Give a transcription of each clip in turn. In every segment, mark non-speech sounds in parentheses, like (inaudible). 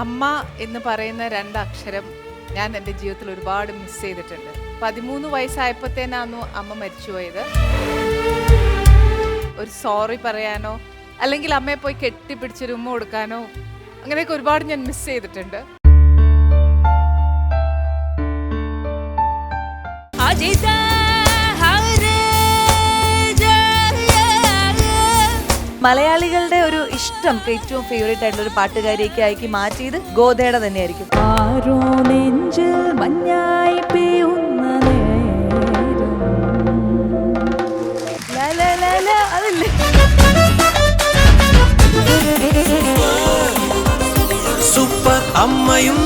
അമ്മ എന്ന് പറയുന്ന രണ്ടക്ഷരം ഞാൻ എന്റെ ജീവിതത്തിൽ ഒരുപാട് മിസ് ചെയ്തിട്ടുണ്ട്. പതിമൂന്ന് വയസ്സായപ്പോഴത്തേനാന്നു അമ്മ മരിച്ചുപോയത്. ഒരു സോറി പറയാനോ അല്ലെങ്കിൽ അമ്മയെ പോയി കെട്ടിപ്പിടിച്ചൊരു ഉമ്മ കൊടുക്കാനോ അങ്ങനെയൊക്കെ ഒരുപാട് ഞാൻ മിസ് ചെയ്തിട്ടുണ്ട്. അജിത മലയാളികളുടെ ഒരു ഇഷ്ടം ഏറ്റവും ഫേവറേറ്റ് ആയിട്ടുള്ള ഒരു പാട്ടുകാരിയൊക്കെ ആക്കി മാറ്റിയത് ഗോതയുടെ തന്നെയായിരിക്കും. ആരോ നെഞ്ചിൽ മഞ്ഞായി പെയ്യുന്ന അതില്ലേ? സൂപ്പർ അമ്മയും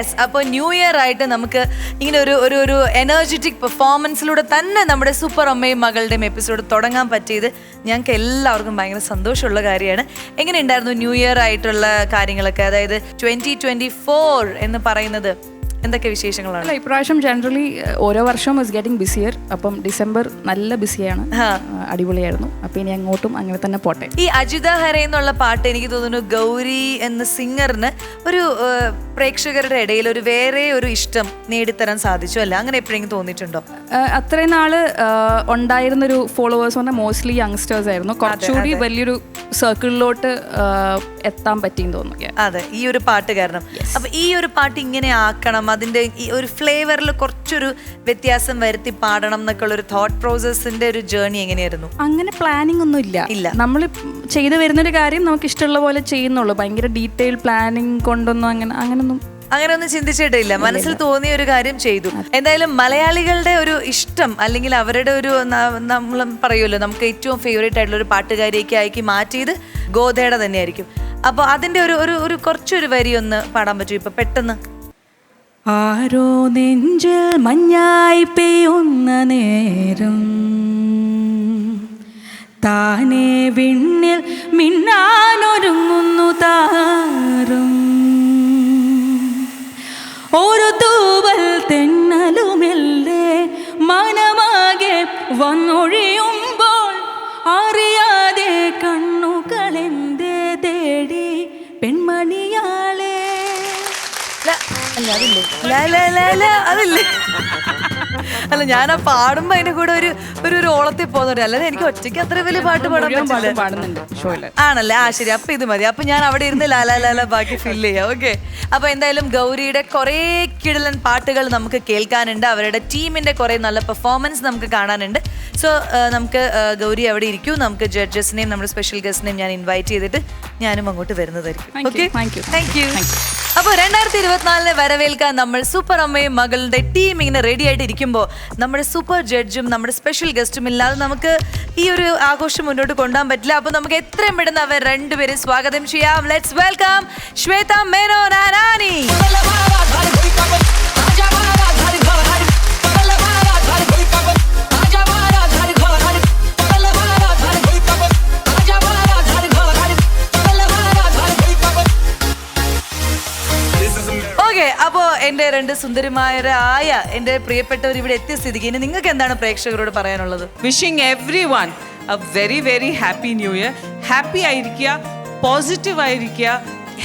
യെസ് അപ്പോൾ ന്യൂ ഇയർ ആയിട്ട് നമുക്ക് ഇങ്ങനെ ഒരു ഒരു ഒരു എനർജറ്റിക് പെർഫോമൻസിലൂടെ തന്നെ നമ്മുടെ സൂപ്പർ അമ്മയും മകളുടെയും എപ്പിസോഡ് തുടങ്ങാൻ പറ്റിയത് ഞങ്ങൾക്ക് എല്ലാവർക്കും ഭയങ്കര സന്തോഷമുള്ള കാര്യമാണ്. എങ്ങനെ ഉണ്ടായിരുന്നു ന്യൂ ഇയർ ആയിട്ടുള്ള കാര്യങ്ങളൊക്കെ? അതായത് ട്വന്റി ട്വന്റി ഫോർ എന്ന് പറയുന്നത് എന്തൊക്കെ വിശേഷങ്ങളാണ്? അല്ല ഇപ്രാവശ്യം ജനറലി ഓരോ വർഷവും ഇസ് ഗെറ്റിംഗ് ബിസിയർ അപ്പം ഡിസംബർ നല്ല ബിസിയാണ്. അടിപൊളിയായിരുന്നു. അപ്പം ഇനി അങ്ങോട്ടും അങ്ങനെ തന്നെ പോട്ടെ. ഈ അജിത ഹര എന്നുള്ള പാട്ട് എനിക്ക് തോന്നുന്നു ഗൗരി എന്ന സിംഗറിന് ഒരു പ്രേക്ഷകരുടെ ഇടയിൽ ഒരു വേറെ ഒരു ഇഷ്ടം നേടിത്തരാൻ സാധിച്ചു. അല്ല അങ്ങനെ എപ്പോഴെങ്കിലും തോന്നിയിട്ടുണ്ടോ? അത്രയും നാൾ ഉണ്ടായിരുന്ന ഉണ്ടായിരുന്നൊരു ഫോളോവേഴ്സ് പറഞ്ഞാൽ മോസ്റ്റ്ലി യങ്സ്റ്റേഴ്സ് ആയിരുന്നു. കുറച്ചുകൂടി വലിയൊരു സർക്കിളിലോട്ട് എത്താൻ പറ്റിയെന്ന് തോന്നുന്നു. അതെ ഈ ഒരു പാട്ട് കാരണം. അപ്പൊ ഈ ഒരു പാട്ട് ഇങ്ങനെ ആക്കണം അതിന്റെ ഈ ഒരു ഫ്ലേവറിൽ കുറച്ചൊരു വ്യത്യാസം വരുത്തി പാടണം എന്നൊക്കെ ഉള്ള ഒരു തോട്ട് പ്രോസസ്സിന്റെ ഒരു ജേർണി എങ്ങനെയായിരുന്നു? അങ്ങനെ പ്ലാനിങ് ഒന്നും ഇല്ല. ഇല്ല. നമ്മൾ ചെയ്തു വരുന്നൊരു കാര്യം നമുക്ക് ഇഷ്ടമുള്ള പോലെ ചെയ്യുന്നുള്ളൂ. ഭയങ്കര ഡീറ്റെയിൽ പ്ലാനിങ് കൊണ്ടൊന്നും അങ്ങനെ അങ്ങനൊന്നും അങ്ങനെ ഒന്നും ചിന്തിച്ചിട്ടില്ല മനസ്സിൽ തോന്നിയ ഒരു കാര്യം ചെയ്തു. എന്തായാലും മലയാളികളുടെ ഒരു ഇഷ്ടം അല്ലെങ്കിൽ അവരുടെ ഒരു നമ്മൾ പറയുമല്ലോ നമുക്ക് ഏറ്റവും ഫേവറേറ്റ് ആയിട്ടുള്ള ഒരു പാട്ടുകാരിയൊക്കെ ആക്കി മാറ്റിയത് ഗോതയുടെ തന്നെയായിരിക്കും. അപ്പോൾ അതിന്റെ ഒരു ഒരു കുറച്ചൊരു വരി ഒന്ന് പാടാൻ പറ്റും ഇപ്പം പെട്ടെന്ന് ആരോ നെഞ്ചിൽ മഞ്ഞായി പെയ്യുന്ന നേരം താനെ വിണ്ണിൽ മിന്നാനൊരുങ്ങുന്നു താരം. ഒരു തൂവൽ തെന്നലുമെല്ലേ മനമാകെ വന്നൊഴിയുമ്പോൾ അറിയ അതില്ലേ? അല്ല ഞാൻ ആ പാടുമ്പോ അതിന്റെ കൂടെ ഒരു ഒരു ഒരു ഓളത്തിൽ പോകുന്നുണ്ട് അല്ലാതെ എനിക്ക് ഒറ്റയ്ക്ക് അത്ര വലിയ പാട്ട് പാടാൻ പറ്റില്ല. ആണല്ലേ? ആ ശരി. അപ്പൊ ഇത് മതി. അപ്പൊ ഞാൻ അവിടെ ഇരുന്ന് ലാലാ ലാല ബാക്കി ഫിൽ ചെയ്യാം. ഓക്കെ അപ്പൊ എന്തായാലും ഗൗരിയുടെ കുറെ കിടലൻ പാട്ടുകൾ നമുക്ക് കേൾക്കാനുണ്ട്. അവരുടെ ടീമിന്റെ കുറെ നല്ല പെർഫോമൻസ് നമുക്ക് കാണാനുണ്ട്. സോ നമുക്ക് ഗൗരി അവിടെ ഇരിക്കൂ. നമുക്ക് ജഡ്ജസിനെയും നമ്മുടെ സ്പെഷ്യൽ ഗസ്റ്റിനെയും ഞാൻ ഇൻവൈറ്റ് ചെയ്തിട്ട് ഞാനും അങ്ങോട്ട് വരുന്നതായിരിക്കും. Okay thank you. അപ്പോൾ രണ്ടായിരത്തി ഇരുപത്തിനാലിനെ വരവേൽക്കാൻ നമ്മൾ സൂപ്പർ അമ്മയും മകളുടെ ടീം ഇങ്ങനെ റെഡി ആയിട്ട് ഇരിക്കുമ്പോൾ നമ്മുടെ സൂപ്പർ ജഡ്ജും നമ്മുടെ സ്പെഷ്യൽ ഗസ്റ്റും ഇല്ലാതെ നമുക്ക് ഈ ഒരു ആഘോഷം മുന്നോട്ട് കൊണ്ടുപോകാൻ പറ്റില്ല. അപ്പോൾ നമുക്ക് എത്രയും പെട്ടെന്ന് അവർ രണ്ടുപേരും സ്വാഗതം ചെയ്യാം. ലെറ്റ്സ് വെൽക്കം ശ്വേത മേനോ നാനാനി എന്റെ രണ്ട് സുന്ദരിമാരായ എന്റെ പ്രിയപ്പെട്ടവർ ഇവിടെ എത്തിയ സ്ഥിതിക്ക് ഇനി നിങ്ങൾക്ക് എന്താണ് പ്രേക്ഷകരോട് പറയാനുള്ളത്? Wishing everyone a very very happy new year happy ആയിരിക്കുക പോസിറ്റീവ് ആയിരിക്കുക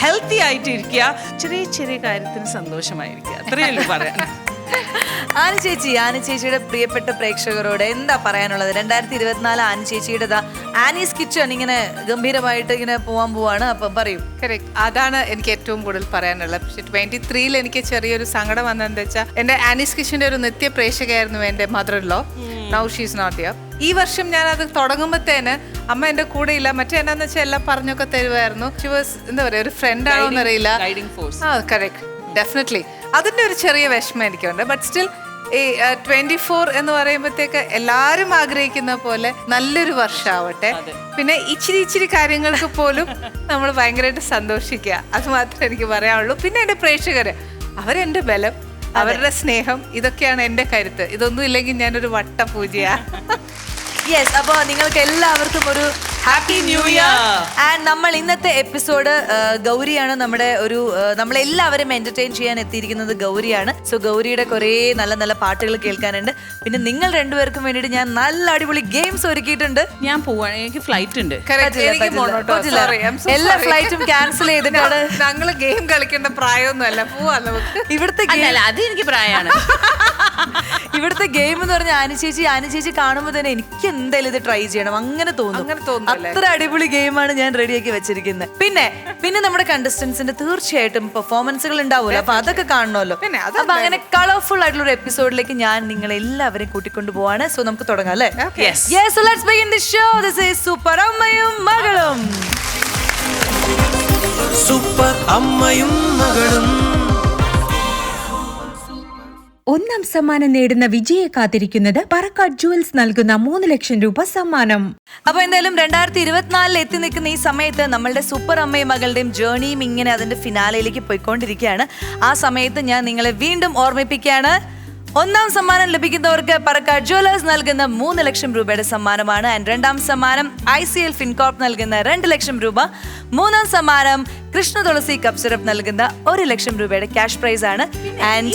ഹെൽത്തി ആയിട്ടിരിക്കുക. ചെറിയ ചെറിയ കാര്യത്തിന് സന്തോഷമായിരിക്കുക. അത്രയേ ഉള്ളൂ പറയാൻ. (laughs) ആനി ചേച്ചി ആനി ചേച്ചിയുടെ പ്രിയപ്പെട്ട പ്രേക്ഷകരോട് എന്താ പറയാനുള്ളത്? രണ്ടായിരത്തി ഇരുപത്തിനാല് ആനി ചേച്ചിയുടെ ആനീസ് കിച്ചൺ ഇങ്ങനെ ഗംഭീരമായിട്ട് ഇങ്ങനെ പോവാൻ പോവാണ്. അപ്പം പറയും. കറക്റ്റ് അതാണ് എനിക്ക് ഏറ്റവും കൂടുതൽ പറയാനുള്ളത്. പക്ഷെ ട്വന്റി ത്രീയിൽ എനിക്ക് ചെറിയൊരു സങ്കടം വന്നതെന്ന് വെച്ചാൽ എന്റെ ആനീസ് കിച്ചന്റെ ഒരു നിത്യ പ്രേക്ഷകയായിരുന്നു എന്റെ mother law now she's not here ഈ വർഷം ഞാൻ അത് തുടങ്ങുമ്പോഴത്തേന് അമ്മ എന്റെ കൂടെ ഇല്ല. മറ്റേ എന്നാന്ന് വെച്ചാൽ എല്ലാം പറഞ്ഞൊക്കെ തരുമായിരുന്നു ഷി വാസ് എന്താ പറയാ ഒരു ഫ്രണ്ട് ആണോന്നറിയില്ല. ആ കറക്റ്റ് ഡെഫിനറ്റ്ലി അതിന്റെ ഒരു ചെറിയ വിഷമം എനിക്കുണ്ട്. ബട്ട് സ്റ്റിൽ ഈ ട്വന്റി ഫോർ എന്ന് പറയുമ്പോഴത്തേക്ക് എല്ലാവരും ആഗ്രഹിക്കുന്ന പോലെ നല്ലൊരു വർഷമാവട്ടെ പിന്നെ ഇച്ചിരി ഇച്ചിരി കാര്യങ്ങൾക്ക് പോലും നമ്മൾ ഭയങ്കരമായിട്ട് സന്തോഷിക്കുക. അത് മാത്രമേ എനിക്ക് പറയാനുള്ളൂ. പിന്നെ എന്റെ പ്രേക്ഷകര് അവരെന്റെ ബലം അവരുടെ സ്നേഹം ഇതൊക്കെയാണ് എന്റെ കരുത്ത്. ഇതൊന്നും ഇല്ലെങ്കിൽ ഞാനൊരു വട്ട പൂജയാ യെസ് (laughs) അപ്പോൾ നിങ്ങൾക്ക് എല്ലാവർക്കും ഒരു ഹാപ്പി ന്യൂ ഇയർ ആൻഡ് നമ്മൾ ഇന്നത്തെ എപ്പിസോഡ് ഗൗരിയാണ് നമ്മുടെ ഒരു ആ, നമ്മളെല്ലാവരും എന്റർടൈൻ ചെയ്യാൻ എത്തിയിരിക്കുന്നത് ഗൗരിയാണ്. സോ ഗൗരിയുടെ കുറേ നല്ല നല്ല പാട്ടുകൾ കേൾക്കാനുണ്ട്. പിന്നെ നിങ്ങൾ രണ്ടുപേർക്കും വേണ്ടിയിട്ട് ഞാൻ നല്ല അടിപൊളി ഗെയിംസ് ഒരുക്കിയിട്ടുണ്ട്. ഞാൻ പോവാണ് എനിക്ക് ഫ്ലൈറ്റ് ഉണ്ട്. എല്ലാ ഫ്ലൈറ്റും ക്യാൻസൽ ചെയ്തിട്ടാണ്. ഞങ്ങൾ ഗെയിം കളിക്കേണ്ട പ്രായമൊന്നുമല്ല. പോവാ നമുക്ക്. ഇവിടുത്തെ അല്ല അത് എനിക്ക് പ്രായമാണ് (laughs) ഇവിടുത്തെ ഗെയിം എന്ന് പറഞ്ഞാൽ ആനി ചേച്ചി ആനി ചേച്ചി കാണുമ്പോൾ തന്നെ എനിക്ക് എന്തായാലും ഇത് ട്രൈ ചെയ്യണം. അങ്ങനെ തോന്നും. അങ്ങനെ തോന്നുമല്ലേ? അത്ര അടിപൊളി ഗെയിമാണ് ഞാൻ റെഡിയാക്കി വെച്ചിരിക്കുന്നത്. പിന്നെ പിന്നെ നമ്മുടെ കണ്ടസ്റ്റൻസിന്റെ തീർച്ചയായിട്ടും പെർഫോമൻസുകൾ ഉണ്ടാവുമല്ലോ. അപ്പൊ അതൊക്കെ കാണണമല്ലോ. അപ്പൊ അങ്ങനെ കളർഫുൾ ആയിട്ടുള്ള ഒരു എപ്പിസോഡിലേക്ക് ഞാൻ നിങ്ങളെ എല്ലാവരെയും കൂട്ടിക്കൊണ്ടു പോവാണ്. സോ നമുക്ക് തുടങ്ങാം അല്ലേ? Super Yes, so let's begin the show. This is Super അമ്മയും മകളും സൂപ്പർ അമ്മയും മകളും ഒന്നാം സമ്മാനം നേടുന്ന വിജയെ കാത്തിരിക്കുന്നത് പറക്കാട് ജുവൽസ് നൽകുന്ന മൂന്ന് ലക്ഷം രൂപ സമ്മാനം. അപ്പൊ എന്തായാലും രണ്ടായിരത്തി ഇരുപത്തിനാലിൽ എത്തി നിൽക്കുന്ന ഈ സമയത്ത് നമ്മളുടെ സൂപ്പർ അമ്മയും മകളുടെയും ജേണിയും ഇങ്ങനെ അതിന്റെ ഫിനാലയിലേക്ക് പോയിക്കൊണ്ടിരിക്കുകയാണ്. ആ സമയത്ത് ഞാൻ നിങ്ങളെ വീണ്ടും ഓർമ്മിപ്പിക്കുകയാണ്. ഒന്നാം സമ്മാനം ലഭിക്കുന്നവർക്ക് പറക്കാട് ജ്വല്ലേഴ്സ് നൽകുന്ന മൂന്ന് ലക്ഷം രൂപയുടെ സമ്മാനമാണ്. ആൻഡ് രണ്ടാം സമ്മാനം ഐ സി എൽ ഫിൻകോർപ്പ് നൽകുന്ന രണ്ട് ലക്ഷം രൂപ. മൂന്നാം സമ്മാനം കൃഷ്ണ തുളസി കപ്പ് സിറപ്പ് നൽകുന്ന ഒരു ലക്ഷം രൂപയുടെ ക്യാഷ് പ്രൈസ് ആണ് ആൻഡ്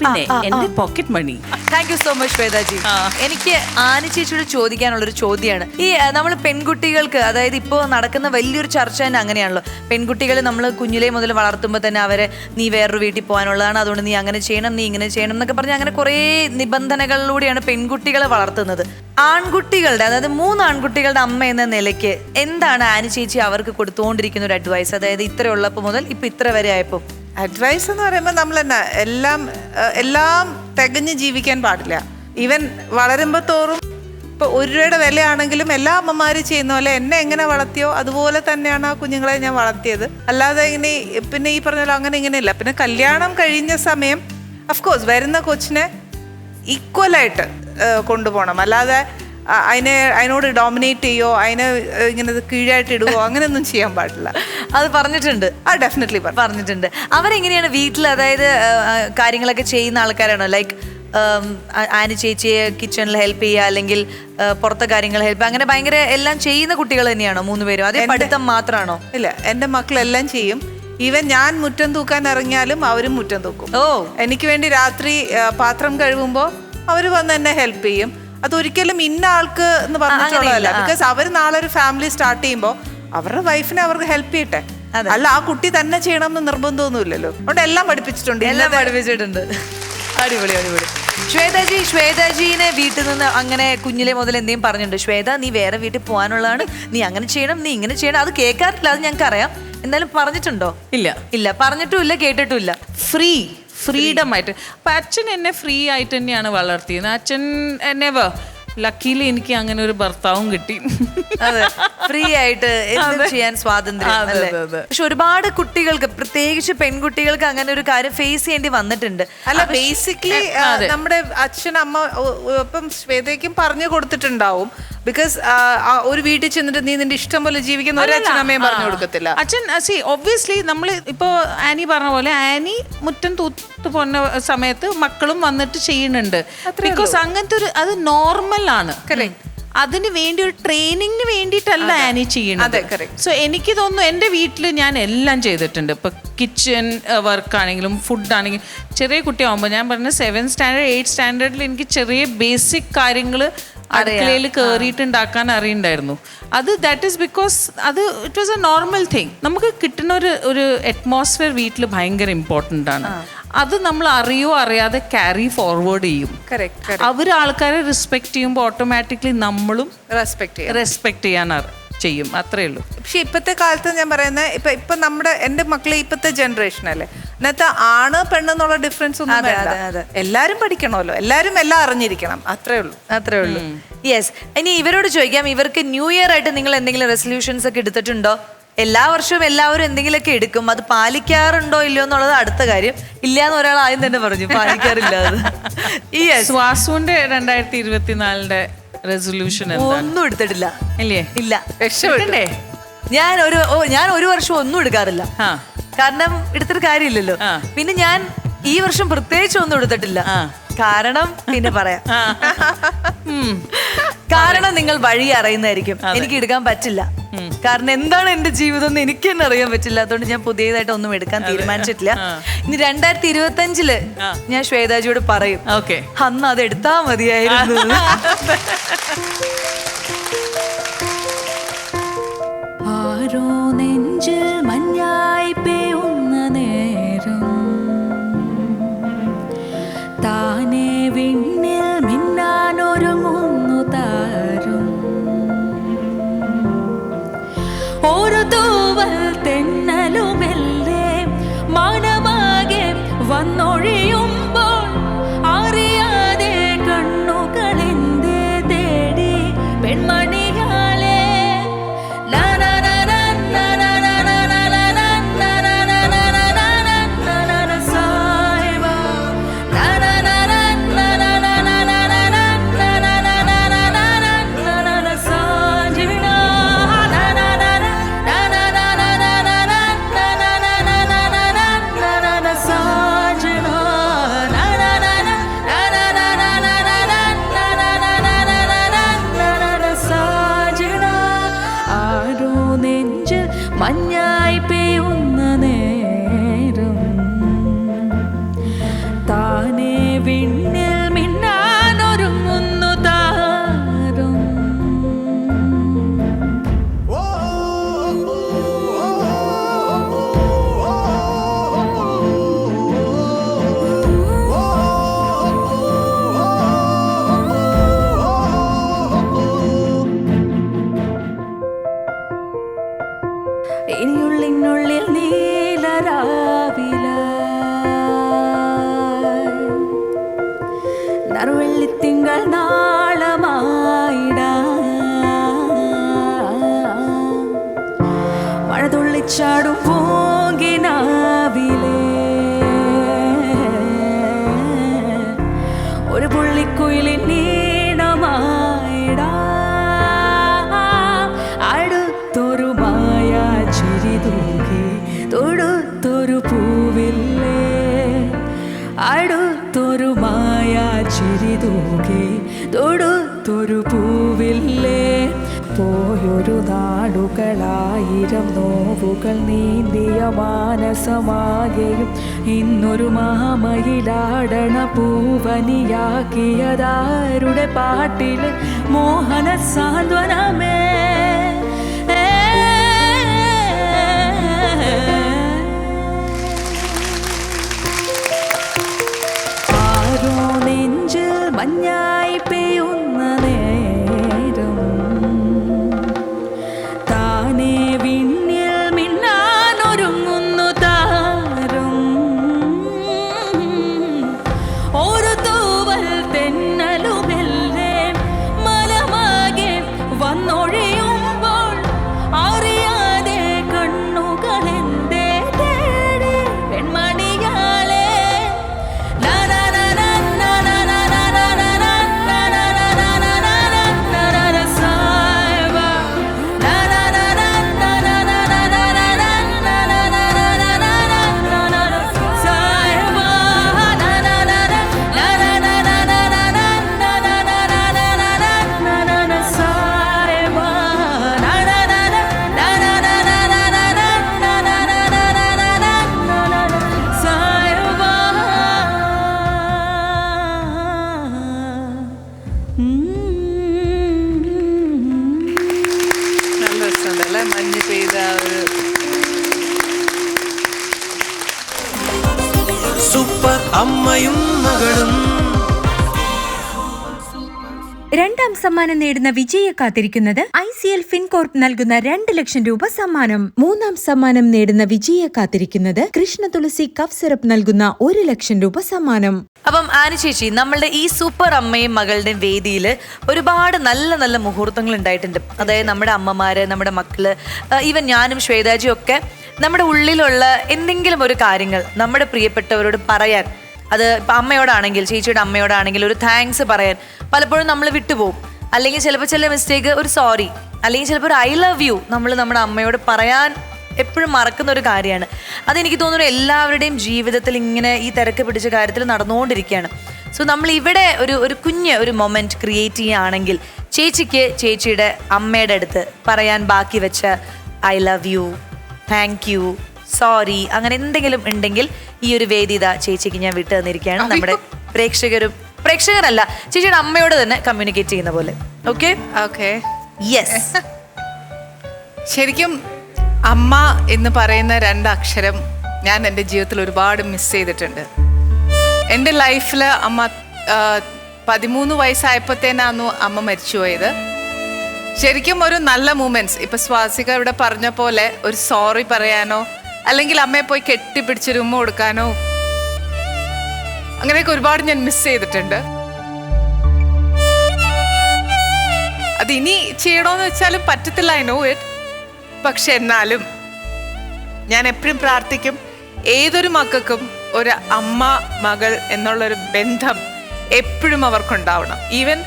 പിന്നെ എന്റെ pocket money thank you so much Shwetaji. എനിക്ക് ആനി ചേച്ചിയോട് ചോദിക്കാനുള്ള ഒരു ചോദ്യമാണ് ഈ നമ്മൾ പെൺകുട്ടികൾക്ക് അതായത് ഇപ്പോൾ നടക്കുന്ന വലിയൊരു ചർച്ച തന്നെ അങ്ങനെയാണല്ലോ. പെൺകുട്ടികളെ നമ്മൾ കുഞ്ഞിലേ മുതൽ വളർത്തുമ്പോൾ തന്നെ അവരെ നീ വേറൊരു വീട്ടിൽ പോകാനുള്ളതാണ് അതുകൊണ്ട് നീ അങ്ങനെ ചെയ്യണം നീ ഇങ്ങനെ ചെയ്യണം എന്നൊക്കെ പറഞ്ഞ് അങ്ങനെ കുറേ നിബന്ധനകളിലൂടെയാണ് പെൺകുട്ടികളെ വളർത്തുന്നത്. ആൺകുട്ടികളുടെ അതായത് മൂന്ന് ആൺകുട്ടികളുടെ അമ്മ എന്ന നിലയ്ക്ക് എന്താണ് ആനി ചേച്ചി അവർക്ക് കൊടുത്തുകൊണ്ടിരിക്കുന്ന ഒരു അഡ്വൈസ് അതായത് ഇത്ര ഉള്ളപ്പോൾ മുതൽ ഇപ്പം ഇത്ര വരെ ആയപ്പോൾ അഡ്വൈസ് എന്ന് പറയുമ്പോൾ നമ്മൾ എന്നാ എല്ലാം എല്ലാം തികഞ്ഞ് ജീവിക്കാൻ പാടില്ല. ഈവൻ വളരുമ്പോൾ തോറും ഇപ്പോൾ ഒരു രൂപയുടെ വിലയാണെങ്കിലും എല്ലാ അമ്മമാരും ചെയ്യുന്ന പോലെ എന്നെ എങ്ങനെ വളർത്തിയോ അതുപോലെ തന്നെയാണ് ആ കുഞ്ഞുങ്ങളെ ഞാൻ വളർത്തിയത്. അല്ലാതെ ഇങ്ങനെ പിന്നെ ഈ പറഞ്ഞ പോലെ അങ്ങനെ ഇങ്ങനെ ഇല്ല പിന്നെ കല്യാണം കഴിഞ്ഞ സമയം അഫ്കോഴ്സ് വരുന്ന കൊച്ചിനെ ഈക്വലായിട്ട് കൊണ്ടുപോകണം. അല്ലാതെ അതിനെ അതിനോട് ഡോമിനേറ്റ് ചെയ്യോ അതിനെ ഇങ്ങനെ കീഴായിട്ട് ഇടുവോ അങ്ങനെയൊന്നും ചെയ്യാൻ പാടില്ല. അത് പറഞ്ഞിട്ടുണ്ട്. ആ ഡെഫിനറ്റ്ലി പറഞ്ഞു. പറഞ്ഞിട്ടുണ്ട്. അവരെങ്ങനെയാണ് വീട്ടിൽ അതായത് കാര്യങ്ങളൊക്കെ ചെയ്യുന്ന ആൾക്കാരാണോ? ലൈക്ക് ആനി ചേച്ചിയെ കിച്ചണിൽ ഹെൽപ്പ് ചെയ്യുക അല്ലെങ്കിൽ പുറത്തെ കാര്യങ്ങൾ ഹെൽപ്പ് അങ്ങനെ ഭയങ്കര എല്ലാം ചെയ്യുന്ന കുട്ടികൾ തന്നെയാണോ മൂന്ന് പേരും? അതേ പഠിത്തം മാത്രമാണോ ഇല്ല എന്റെ മക്കളെല്ലാം ചെയ്യും. ഈവൻ ഞാൻ മുറ്റം തൂക്കാൻ ഇറങ്ങിയാലും അവരും മുറ്റം തൂക്കും. ഓ. എനിക്ക് വേണ്ടി രാത്രി പാത്രം കഴുകുമ്പോൾ അവർ വന്ന് എന്നെ ഹെൽപ്പ് ചെയ്യും. അതൊരിക്കലും ഇന്ന ആൾക്ക് എന്ന് പറഞ്ഞിട്ടുള്ളതല്ല. ബിക്കോസ് അവർ നാളെ ഒരു ഫാമിലി സ്റ്റാർട്ട് ചെയ്യുമ്പോൾ അവരുടെ വൈഫിനെ അവർക്ക് ഹെൽപ്പ് ചെയ്യട്ടെ. അല്ല ആ കുട്ടി തന്നെ ചെയ്യണം എന്ന് നിർബന്ധമൊന്നുമില്ലല്ലോ. അതുകൊണ്ട് എല്ലാം പഠിപ്പിച്ചിട്ടുണ്ട്. എല്ലാം പഠിപ്പിച്ചിട്ടുണ്ട്. അടിപൊളി അടിപൊളി. ശ്വേതാജി ശ്വേതാജീനെ വീട്ടിൽ നിന്ന് അങ്ങനെ കുഞ്ഞിലെ മുതൽ എന്തെങ്കിലും പറഞ്ഞിട്ടുണ്ട്. ശ്വേത നീ വേറെ വീട്ടിൽ പോകാനുള്ളതാണ്. നീ അങ്ങനെ ചെയ്യണം നീ ഇങ്ങനെ ചെയ്യണം. അത് കേൾക്കാറില്ല അത് ഞങ്ങൾക്ക് അറിയാം എന്തായാലും പറഞ്ഞിട്ടുണ്ടോ? ഇല്ല. ഇല്ല പറഞ്ഞിട്ടും ഇല്ല കേട്ടിട്ടും ഇല്ല ഫ്രീ ഫ്രീഡം ആയിട്ട്. അപ്പൊ അച്ഛൻ എന്നെ ഫ്രീ ആയിട്ട് തന്നെയാണ് വളർത്തിയത്. അച്ഛൻ എന്നെ ലക്കിലി എനിക്ക് അങ്ങനെ ഒരു ഭർത്താവും കിട്ടി. അതെ ഫ്രീ ആയിട്ട് എന്തും ചെയ്യാൻ സ്വാതന്ത്ര്യം അല്ലേ. പക്ഷെ ഒരുപാട് കുട്ടികൾക്ക് പ്രത്യേകിച്ച് പെൺകുട്ടികൾക്ക് അങ്ങനെ ഒരു കാര്യം ഫേസ് ചെയ്യേണ്ടി വന്നിട്ടുണ്ട്. അല്ല ബേസിക്കലി നമ്മുടെ അച്ഛൻ അമ്മ ഒപ്പം ഇപ്പം ശ്വേതയ്ക്കും പറഞ്ഞു കൊടുത്തിട്ടുണ്ടാവും. ബിക്കോസ് ഒരു വീട്ടിൽ ചെന്നിട്ട് നീ നിന്റെ ഇഷ്ടം പോലെ ജീവിക്കുന്ന ഒരു അച്ഛൻ അമ്മയും പറഞ്ഞു കൊടുക്കത്തില്ല. അച്ഛൻ സി ഒബ്വിയസ്ലി നമ്മൾ ഇപ്പോൾ ആനി പറഞ്ഞ പോലെ ആനി മുറ്റം തൂത്ത് പോന്ന സമയത്ത് മക്കളും വന്നിട്ട് ചെയ്യുന്നുണ്ട്. ബിക്കോസ് അങ്ങനത്തെ ഒരു അത് നോർമൽ ആണ്. അതിന് വേണ്ടി ഒരു ട്രെയിനിങ്ങിന് വേണ്ടിയിട്ടല്ല ആനി correct. സോ എനിക്ക് തോന്നുന്നു എന്റെ വീട്ടിൽ ഞാൻ എല്ലാം ചെയ്തിട്ടുണ്ട്. ഇപ്പൊ കിച്ചൺ വർക്ക് ആണെങ്കിലും ഫുഡ് ആണെങ്കിലും ചെറിയ കുട്ടിയാവുമ്പോൾ ഞാൻ പറഞ്ഞ സെവൻ സ്റ്റാൻഡേർഡ് എയ്റ്റ് സ്റ്റാൻഡേർഡിൽ എനിക്ക് ചെറിയ ബേസിക് കാര്യങ്ങൾ അടുക്കളയിൽ കയറിയിട്ടുണ്ടാക്കാൻ അറിയണ്ടായിരുന്നു. അത് ദാറ്റ് ഈസ് ബിക്കോസ് അത് it was a normal thing നമുക്ക് കിട്ടുന്ന ഒരു ഒരു അറ്റ്മോസ്ഫിയർ വീട്ടിൽ ഭയങ്കര ഇമ്പോർട്ടന്റ് ആണ്. അത് നമ്മൾ അറിയോ അറിയാതെ ക്യാരി ഫോർവേഡ് ചെയ്യും. അവർ ആൾക്കാരെ റെസ്പെക്ട് ചെയ്യുമ്പോൾ ഓട്ടോമാറ്റിക്കലി നമ്മളും റെസ്പെക്ട് റെസ്പെക്ട് ചെയ്യാൻ ചെയ്യും. അത്രേ ഉള്ളൂ. പക്ഷെ ഇപ്പോഴത്തെ കാലത്ത് ഞാൻ പറയുന്നത് ഇപ്പം ഇപ്പം നമ്മുടെ എന്റെ മക്കളെ ഇപ്പോഴത്തെ ജനറേഷൻ അല്ലേ? അതിനകത്ത് ആണ് പെണ്ണെന്നുള്ള ഡിഫറൻസ് ഒന്നും അതെ. അതെ, അതെ. എല്ലാരും പഠിക്കണമല്ലോ. എല്ലാരും എല്ലാം അറിഞ്ഞിരിക്കണം. അത്രേ ഉള്ളൂ. അത്രേ ഉള്ളൂ. യെസ് ഇനി ഇവരോട് ചോദിക്കാം ഇവർക്ക് ന്യൂ ഇയർ ആയിട്ട് നിങ്ങൾ എന്തെങ്കിലും റെസൊല്യൂഷൻസ് ഒക്കെ എടുത്തിട്ടുണ്ടോ? എല്ലാ വർഷവും എല്ലാവരും എന്തെങ്കിലുമൊക്കെ എടുക്കും. അത് പാലിക്കാറുണ്ടോ ഇല്ലയോ എന്നുള്ളത് അടുത്ത കാര്യം. ഇല്ല എന്ന് ഒരാൾ ആദ്യം തന്നെ പറഞ്ഞു പാലിക്കാറില്ല അത് യെസ് (laughs) സ്വാസുവിന്റെ രണ്ടായിരത്തി ഇരുപത്തിനാലിന്റെ റെസൊല്യൂഷൻ എന്താണ്? ഒന്നും എടുത്തിട്ടില്ല. ഇല്ലേ? ഇല്ല? ഞാൻ ഒരു ഓ ഞാൻ ഒരു വർഷം ഒന്നും എടുക്കാറില്ല. ആ. കാരണം എടുത്തിട്ട് കാര്യമില്ലല്ലോ. പിന്നെ ഞാൻ ഈ വർഷം പ്രത്യേകിച്ച് ഒന്നും എടുത്തിട്ടില്ല. കാരണം പിന്നെ പറയാം. കാരണം നിങ്ങൾ വഴി അറിയുന്നതായിരിക്കും. എനിക്ക് എടുക്കാൻ പറ്റില്ല. കാരണം എന്താണ് എന്റെ ജീവിതം എന്ന് എനിക്ക് തന്നെ അറിയാൻ പറ്റില്ല. അതുകൊണ്ട് ഞാൻ പുതിയതായിട്ട് ഒന്നും എടുക്കാൻ തീരുമാനിച്ചിട്ടില്ല. ഇനി രണ്ടായിരത്തി ഇരുപത്തി അഞ്ചിൽ ഞാൻ ശ്വേതാജിയോട് പറയും. ഓക്കെ. അന്ന് അത് എടുത്താ മതിയായിരുന്നു. ആരോ തൂകി തൊടുത്തൊരു പൂവില്ലേ? പോയൊരു നാടുകളായിരം നോവുകൾ നീന്തിയ മാനസമാകെയും ഇന്നൊരു മാമയിലാടണ പൂവനിയാക്കിയതാരുടെ പാട്ടിൽ മോഹന സാന്ത്വനമേ നേടുന്ന വിജയെ കാത്തിരിക്കുന്നത് ഐ സി എൽ ഫിൻകോർപ്പ് നൽകുന്ന രണ്ട് ലക്ഷം രൂപ സമ്മാനം. മൂന്നാം സമ്മാനം നേടുന്ന വിജയെ കാത്തിരിക്കുന്നത് കൃഷ്ണ തുളസി കഫ് സിറപ്പ് നൽകുന്ന ഒരു ലക്ഷം രൂപ സമ്മാനം. അപ്പം ആനി ചേച്ചി നമ്മളുടെ ഈ സൂപ്പർ അമ്മയും മകളുടെയും വേദിയിൽ ഒരുപാട് നല്ല നല്ല മുഹൂർത്തങ്ങൾ ഉണ്ടായിട്ടുണ്ട്. അതായത് നമ്മുടെ അമ്മമാര് നമ്മുടെ മക്കൾ ഈവൻ ഞാനും ശ്വേതാജിയും ഒക്കെ നമ്മുടെ ഉള്ളിലുള്ള എന്തെങ്കിലും ഒരു കാര്യങ്ങൾ നമ്മുടെ പ്രിയപ്പെട്ടവരോട് പറയാൻ അത് ഇപ്പം അമ്മയോടാണെങ്കിൽ ചേച്ചിയുടെ അമ്മയോടാണെങ്കിൽ ഒരു താങ്ക്സ് പറയാൻ പലപ്പോഴും നമ്മൾ വിട്ടുപോകും. അല്ലെങ്കിൽ ചിലപ്പോൾ ചില മിസ്റ്റേക്ക് ഒരു സോറി അല്ലെങ്കിൽ ചിലപ്പോൾ ഒരു ഐ ലവ് യു നമ്മൾ നമ്മുടെ അമ്മയോട് പറയാൻ എപ്പോഴും മറക്കുന്ന ഒരു കാര്യമാണ്. അതെനിക്ക് തോന്നുന്നു എല്ലാവരുടെയും ജീവിതത്തിൽ ഇങ്ങനെ ഈ തിരക്ക് പിടിച്ച കാര്യത്തിൽ നടന്നുകൊണ്ടിരിക്കുകയാണ്. സോ നമ്മൾ ഇവിടെ ഒരു ഒരു കുഞ്ഞ് ഒരു മൊമെന്റ് ക്രിയേറ്റ് ചെയ്യുകയാണെങ്കിൽ ചേച്ചിക്ക് ചേച്ചിയുടെ അമ്മയുടെ അടുത്ത് പറയാൻ ബാക്കി വെച്ച I love you thank you sorry അങ്ങനെ എന്തെങ്കിലും ഉണ്ടെങ്കിൽ ഈ ഒരു വേദിത ചേച്ചിക്ക് ഞാൻ വിട്ടു തന്നിരിക്കുകയാണ്. നമ്മുടെ പ്രേക്ഷകരും പ്രേക്ഷകരല്ല ചേച്ചിയുടെ അമ്മയോട് തന്നെ കമ്മ്യൂണിക്കേറ്റ് ചെയ്യുന്ന പോലെ. ഓക്കെ ഓക്കെ യെസ് ശരിക്കും അമ്മ എന്ന് പറയുന്ന രണ്ട് അക്ഷരം ഞാൻ എന്റെ ജീവിതത്തിൽ ഒരുപാട് മിസ് ചെയ്തിട്ടുണ്ട്. എന്റെ ലൈഫിൽ അമ്മ പതിമൂന്ന് വയസ്സായപ്പോഴത്തേനാന്നു അമ്മ മരിച്ചുപോയത്. ശരിക്കും ഒരു നല്ല മൂമെന്റ്സ് ഇപ്പം സ്വാസിക ഇവിടെ പറഞ്ഞ പോലെ ഒരു സോറി പറയാനോ അല്ലെങ്കിൽ അമ്മയെ പോയി കെട്ടിപ്പിടിച്ച് ഉമ്മ കൊടുക്കാനോ അങ്ങനെയൊക്കെ ഒരുപാട് ഞാൻ മിസ് ചെയ്തിട്ടുണ്ട്. അത് ഇനി ചെയ്യണോന്ന് വെച്ചാലും പറ്റത്തില്ല ഐ നോ ഇറ്റ് പക്ഷെ എന്നാലും ഞാൻ എപ്പോഴും പ്രാർത്ഥിക്കും ഏതൊരു മക്കൾക്കും ഒരു അമ്മ മകൾ എന്നുള്ളൊരു ബന്ധം എപ്പോഴും അവർക്കുണ്ടാവണം. ഈവൻ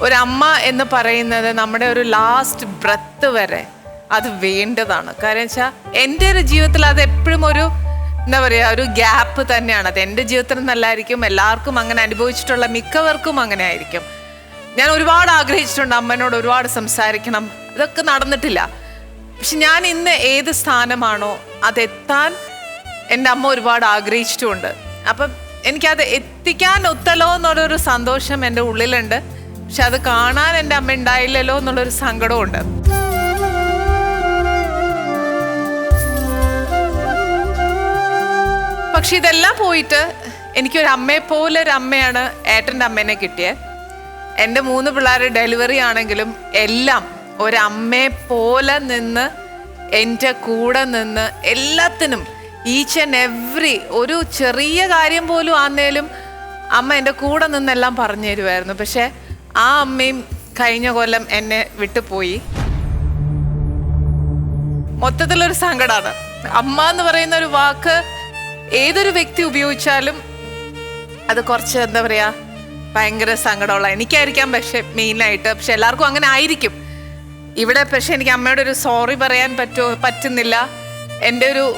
ഒരു അമ്മ എന്ന് പറയുന്നത് നമ്മുടെ ഒരു ലാസ്റ്റ് ബ്രത്ത് വരെ അത് വേണ്ടതാണ്. കാരണം വെച്ചാൽ എന്റെ ഒരു ജീവിതത്തിൽ അത് എപ്പോഴും ഒരു എന്താ പറയുക ഒരു ഗ്യാപ്പ് തന്നെയാണ്. അത് എന്റെ ജീവിതത്തിൽ നല്ലതായിരിക്കും എല്ലാവർക്കും അങ്ങനെ അനുഭവിച്ചിട്ടുള്ള മിക്കവർക്കും അങ്ങനെ ആയിരിക്കും. ഞാൻ ഒരുപാട് ആഗ്രഹിച്ചിട്ടുണ്ട് അമ്മനോട് ഒരുപാട് സംസാരിക്കണം. ഇതൊക്കെ നടന്നിട്ടില്ല. പക്ഷെ ഞാൻ ഇന്ന് ഏത് സ്ഥാനമാണോ അതെത്താൻ എന്റെ അമ്മ ഒരുപാട് ആഗ്രഹിച്ചിട്ടുമുണ്ട് അപ്പം എനിക്കത് എത്തിക്കാൻ ഒത്തല്ലോ എന്നുള്ളൊരു സന്തോഷം എന്റെ ഉള്ളിലുണ്ട്. പക്ഷെ അത് കാണാൻ എന്റെ അമ്മ ഉണ്ടായില്ലല്ലോ എന്നുള്ളൊരു സങ്കടമുണ്ട് പക്ഷെ ഇതെല്ലാം പോയിട്ട് എനിക്കൊരു അമ്മയെ പോലെ ഒരു അമ്മയാണ് ഏട്ടന്റെ അമ്മേനെ കിട്ടിയത് എന്റെ മൂന്ന് പിള്ളേരുടെ ഡെലിവറി ആണെങ്കിലും എല്ലാം ഒരമ്മയെ പോലെ നിന്ന് എന്റെ കൂടെ നിന്ന് എല്ലാത്തിനും ഈച്ച് ആൻഡ് എവ്രി ഒരു ചെറിയ കാര്യം പോലും ആന്നേലും അമ്മ എന്റെ കൂടെ നിന്നെല്ലാം പറഞ്ഞു തരുമായിരുന്നു പക്ഷെ ആ അമ്മയും കഴിഞ്ഞ കൊല്ലം എന്നെ വിട്ടുപോയി മൊത്തത്തിലൊരു സങ്കടമാണ് അമ്മ എന്ന് പറയുന്ന ഒരു വാക്ക് ഏതൊരു വ്യക്തി ഉപയോഗിച്ചാലും അത് കുറച്ച് എന്താ പറയാ ഭയങ്കര സങ്കടമുള്ള എനിക്കായിരിക്കാം പക്ഷെ മെയിനായിട്ട്. പക്ഷെ എല്ലാവർക്കും അങ്ങനെ ആയിരിക്കും. ഇവിടെ പക്ഷെ എനിക്ക് അമ്മയോട് ഒരു സോറി പറയാൻ പറ്റുമോ പറ്റുന്നില്ല. എന്റെ ഒരു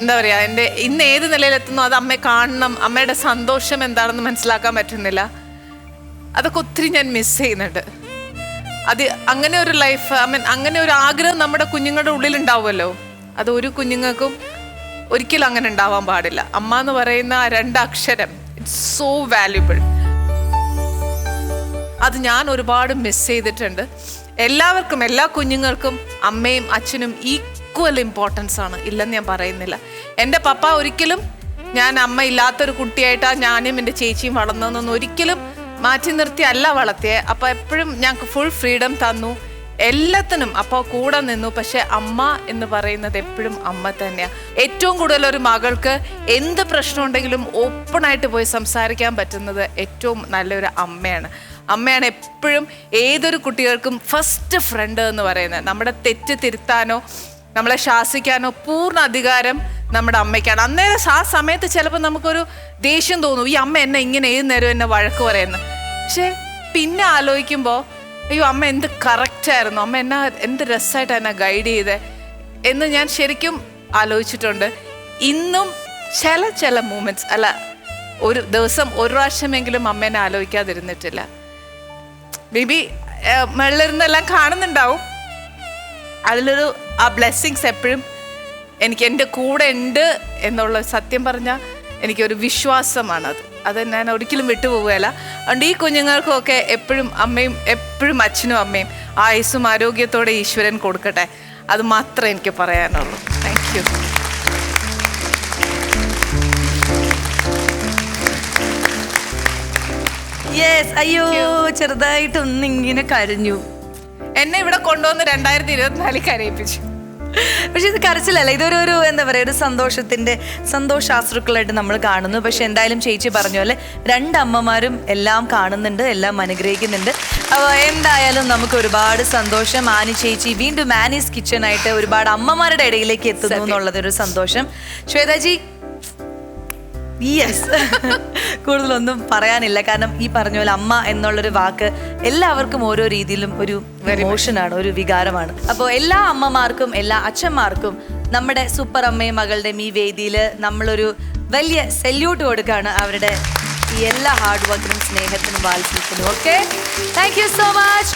എന്താ പറയുക എന്റെ ഇന്ന് ഏത് നിലയിലെത്തുന്നു അത് അമ്മയെ കാണണം അമ്മയുടെ സന്തോഷം എന്താണെന്ന് മനസ്സിലാക്കാൻ പറ്റുന്നില്ല. അതൊക്കെ ഒത്തിരി ഞാൻ മിസ് ചെയ്യുന്നുണ്ട്. അത് അങ്ങനെ ഒരു ലൈഫ് ഐ മീൻ അങ്ങനെ ഒരു ആഗ്രഹം നമ്മുടെ കുഞ്ഞുങ്ങളുടെ ഉള്ളിൽ ഉണ്ടാവുമല്ലോ അത് ഒരു കുഞ്ഞുങ്ങൾക്കും ഒരിക്കലും അങ്ങനെ ഉണ്ടാവാൻ പാടില്ല. അമ്മ എന്ന് പറയുന്ന ആ രണ്ടക്ഷരം ഇറ്റ്സ് സോ വാല്യുബിൾ അത് ഞാൻ ഒരുപാട് മിസ് ചെയ്തിട്ടുണ്ട്. എല്ലാവർക്കും എല്ലാ കുഞ്ഞുങ്ങൾക്കും അമ്മയും അച്ഛനും ഈക്വൽ ഇമ്പോർട്ടൻസ് ആണ്. ഇല്ലെന്ന് ഞാൻ പറയുന്നില്ല. എന്റെ പപ്പ ഒരിക്കലും ഞാൻ അമ്മ ഇല്ലാത്തൊരു കുട്ടിയായിട്ടാണ് ഞാനും എന്റെ ചേച്ചിയും വളർന്നതെന്നൊന്നും ഒരിക്കലും മാറ്റി നിർത്തി അല്ല വളർത്തിയത് അപ്പോൾ എപ്പോഴും ഞങ്ങൾക്ക് ഫുൾ ഫ്രീഡം തന്നു. എല്ലാത്തിനും അപ്പോൾ കൂടെ നിന്നു. പക്ഷെ അമ്മ എന്ന് പറയുന്നത് എപ്പോഴും അമ്മ തന്നെയാണ് ഏറ്റവും കൂടുതൽ ഒരു മകൾക്ക് എന്ത് പ്രശ്നം ഉണ്ടെങ്കിലും ഓപ്പണായിട്ട് പോയി സംസാരിക്കാൻ പറ്റുന്നത് ഏറ്റവും നല്ലൊരു അമ്മയാണ്. അമ്മയാണ് എപ്പോഴും ഏതൊരു കുട്ടികൾക്കും ഫസ്റ്റ് ഫ്രണ്ട് എന്ന് പറയുന്നത്. നമ്മുടെ തെറ്റ് തിരുത്താനോ നമ്മളെ ശാസിക്കാനോ പൂർണ അധികാരം നമ്മുടെ അമ്മയ്ക്കാണ്. അന്നേരം ആ സമയത്ത് ചിലപ്പോൾ നമുക്കൊരു ദേഷ്യം തോന്നും ഈ അമ്മ എന്നെ ഇങ്ങനെ ഏത് നേരം എന്നെ വഴക്ക് പറയുന്നു? പക്ഷെ പിന്നെ ആലോചിക്കുമ്പോൾ അയ്യോ അമ്മ എന്ത് കറക്റ്റായിരുന്നു അമ്മ എന്നാ എന്ത് രസമായിട്ട് എന്നെ ഗൈഡ് ചെയ്തേ. എന്ന് ഞാൻ ശരിക്കും ആലോചിച്ചിട്ടുണ്ട്. ഇന്നും ചില ചില മൂമെന്റ്സ് അല്ല ഒരു ദിവസം ഒരു പ്രാവശ്യമെങ്കിലും അമ്മേനെ ആലോചിക്കാതിരുന്നിട്ടില്ല. ബേബി മെള്ളിരുന്നെല്ലാം കാണുന്നുണ്ടാവും. അതിലൊരു ആ ബ്ലെസ്സിങ്സ് എപ്പോഴും എനിക്ക് എന്റെ കൂടെ ഉണ്ട് എന്നുള്ള സത്യം പറഞ്ഞാൽ എനിക്കൊരു വിശ്വാസമാണത്. അത് ഞാൻ ഒരിക്കലും വിട്ടുപോവുകയല്ല. അതുകൊണ്ട് ഈ കുഞ്ഞുങ്ങൾക്കൊക്കെ എപ്പോഴും അമ്മയും എപ്പോഴും അച്ഛനും അമ്മയും ആയുസ്സും ആരോഗ്യത്തോടെ ഈശ്വരൻ കൊടുക്കട്ടെ. അത് മാത്രമേ എനിക്ക് പറയാനുള്ളൂ. താങ്ക് യു യെസ് അയ്യോ ചെറുതായിട്ടൊന്നിങ്ങനെ കരഞ്ഞു. എന്നെ ഇവിടെ കൊണ്ടുവന്ന് രണ്ടായിരത്തി ഇരുപത്തിനാലിൽ കരയിപ്പിച്ചു. പക്ഷെ ഇത് കരച്ചിലല്ല. ഇതൊരു ഒരു എന്താ പറയുക ഒരു സന്തോഷത്തിന്റെ സന്തോഷാശ്രുക്കളായിട്ട് നമ്മൾ കാണുന്നു. പക്ഷെ എന്തായാലും ചേച്ചി പറഞ്ഞ പോലെ രണ്ടമ്മമാരും എല്ലാം കാണുന്നുണ്ട് എല്ലാം അനുഗ്രഹിക്കുന്നുണ്ട്. അപ്പോൾ എന്തായാലും നമുക്ക് ഒരുപാട് സന്തോഷം. ആനി ചേച്ചി വീണ്ടും മാനീസ് കിച്ചൺ ആയിട്ട് ഒരുപാട് അമ്മമാരുടെ ഇടയിലേക്ക് എത്തുന്നു എന്നുള്ളതൊരു സന്തോഷം. ശ്വേതാജി യെസ് (laughs) കൂടുതലൊന്നും പറയാനില്ല. കാരണം ഈ പറഞ്ഞ പോലെ അമ്മ എന്നുള്ളൊരു വാക്ക് എല്ലാവർക്കും ഓരോ രീതിയിലും ഒരു ഇമോഷനാണ് ഒരു വികാരമാണ്. അപ്പോൾ എല്ലാ അമ്മമാർക്കും എല്ലാ അച്ഛന്മാർക്കും നമ്മുടെ സൂപ്പർ അമ്മയും മകളുടെയും ഈ വേദിയിൽ നമ്മളൊരു വലിയ സെല്യൂട്ട് കൊടുക്കുകയാണ് അവരുടെ ഈ എല്ലാ ഹാർഡ് വർക്കിനും സ്നേഹത്തിനും വാത്സല്യത്തിനും. Okay thank you so much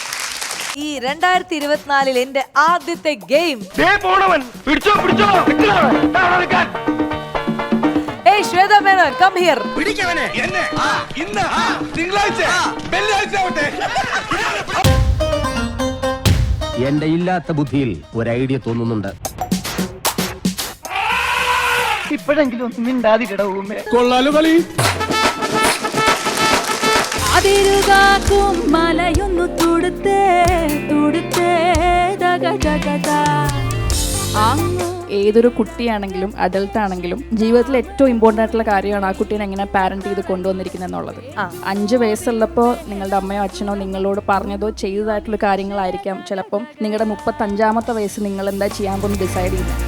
ഈ രണ്ടായിരത്തി ഇരുപത്തിനാലിൽ എന്റെ ആദ്യത്തെ ഗെയിം പോണവൻ. പിടിച്ചോ പിടിച്ചോ. ഏയ് ശ്വേത മേനോൻ കം ഹിയർ പിടിക്കവനെ. എന്നെ? ആ, ഇന്ന് തിങ്കളാഴ്ച. വെള്ളിയാഴ്ച ആവട്ടെ. എന്റെ ഇല്ലാത്ത ബുദ്ധിയിൽ ഒരു ഐഡിയ തോന്നുന്നുണ്ട്. ഇപ്പോഴെങ്കിലും ഒന്നും മിണ്ടാതിരിടവുമേ കൊള്ളാലോ കളി. അതിരുകാക്കും മലയൊന്നു തുടുത്തേ തുടുത്തേ തക. അങ്ങു ഏതൊരു കുട്ടിയാണെങ്കിലും അഡൾട്ട് ആണെങ്കിലും ജീവിതത്തിൽ ഏറ്റവും ഇമ്പോർട്ടന്റ് ആയിട്ടുള്ള കാര്യമാണ് ആ കുട്ടീനെ എങ്ങനെ പാരന്റ് ചെയ്ത് കൊണ്ടുവന്നിരിക്കുന്നത് എന്നുള്ളത്. അഞ്ച് വയസ്സുള്ളപ്പോൾ നിങ്ങളുടെ അമ്മയോ അച്ഛനോ നിങ്ങളോട് പറഞ്ഞതോ ചെയ്തതായിട്ടുള്ള കാര്യങ്ങളായിരിക്കാം. ചിലപ്പം നിങ്ങളുടെ മുപ്പത്തഞ്ചാമത്തെ വയസ്സ് നിങ്ങൾ എന്താ ചെയ്യാൻ പോകുന്നത് ഡിസൈഡ് ചെയ്യുന്നത്.